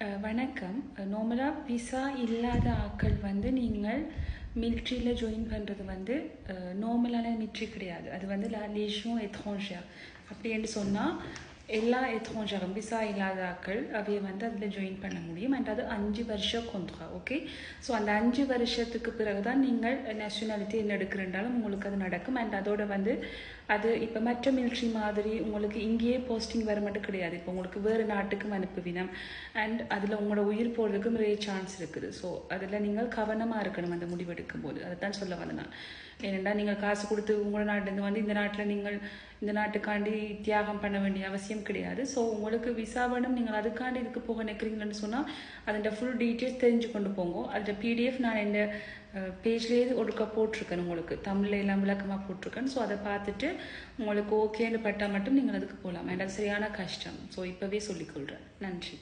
வணக்கம். நார்மலாக விசா இல்லாத ஆட்கள் வந்து நீங்கள் மிலிட்ரியில் ஜாயின் பண்ணுறது வந்து நார்மலான மிலிட்ரி கிடையாது. அது வந்து லா லேஷும் எத்ரான்ஷியா அப்படின்னு சொன்னால் எல்லா எத்ரோஞ்சரும் விசா இல்லாத ஆட்கள் அவைய வந்து அதில் ஜாயின் பண்ண முடியும். அண்ட் அது அஞ்சு வருஷம் கொண்டுறா ஓகே ஸோ அந்த அஞ்சு வருஷத்துக்கு பிறகு தான் நீங்கள் நேஷனாலிட்டி என்ன எடுக்கிறன்றாலும் உங்களுக்கு அது நடக்கும். அண்ட் அதோட வந்து அது இப்போ மற்ற மிலிட்ரி மாதிரி உங்களுக்கு இங்கேயே போஸ்டிங் வர மட்டும் கிடையாது. இப்போ உங்களுக்கு வேறு நாட்டுக்கும் அனுப்புவினம் அண்ட் அதில் உங்களோட உயிர் போகிறதுக்கும் நிறைய சான்ஸ் இருக்குது. ஸோ அதில் நீங்கள் கவனமாக இருக்கணும் அந்த முடிவெடுக்கும் போது அதை தான் சொல்ல வந்தேன் ஏனென்றால் நீங்கள் காசு கொடுத்து உங்கள் நாட்டிலேருந்து வந்து இந்த நாட்டில் நீங்கள் இந்த நாட்டுக்காண்டி தியாகம் பண்ண வேண்டிய அவசியம் கிடையாது. ஸோ உங்களுக்கு விசா வேணும் நீங்கள் அதுக்காண்டி இதுக்கு போக நிற்கிறீங்கன்னு சொன்னால் அதோட ஃபுல் டீட்டெயில்ஸ் தெரிஞ்சு கொண்டு போங்க. அதோட பிடிஎஃப் நான் இந்த பேஜ்லேயே ஒடுக்க போட்டிருக்கேன் உங்களுக்கு. தமிழில் எல்லாம் விளக்கமாக போட்டிருக்கேன். ஸோ அதை பார்த்துட்டு உங்களுக்கு ஓகேன்னு பட்டால் மட்டும் நீங்கள் அதுக்கு போகலாம். வேண்டாம் சரியான கஷ்டம். ஸோ இப்போவே சொல்லிக்கொள்கிறேன் நன்றி.